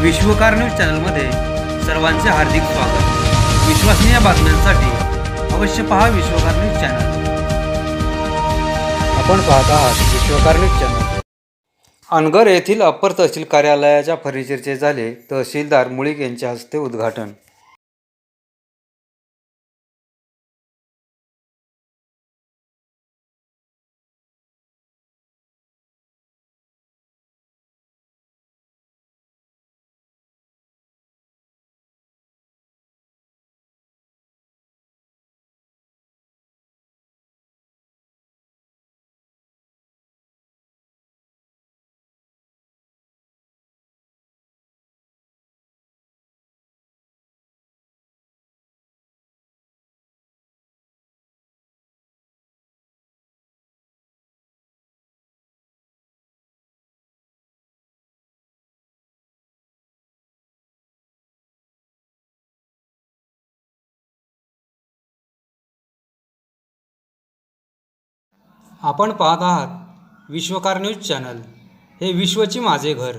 विश्वकार news चॅनलमध्ये सर्वांचे हार्दिक स्वागत. विश्वसनीय बातम्यांसाठी अवश्य पहा विश्वकार न्यूज चॅनल. आपण पाहत आहात विश्वकार न्यूज चॅनल. अनगर येथील अप्पर तहसील कार्यालयाच्या फर्निचरचे झाले तहसीलदार मुळीक यांच्या हस्ते उद्घाटन. आपण पाहत आहात विश्वकार न्यूज चॅनल. हे विश्वची माझे घर.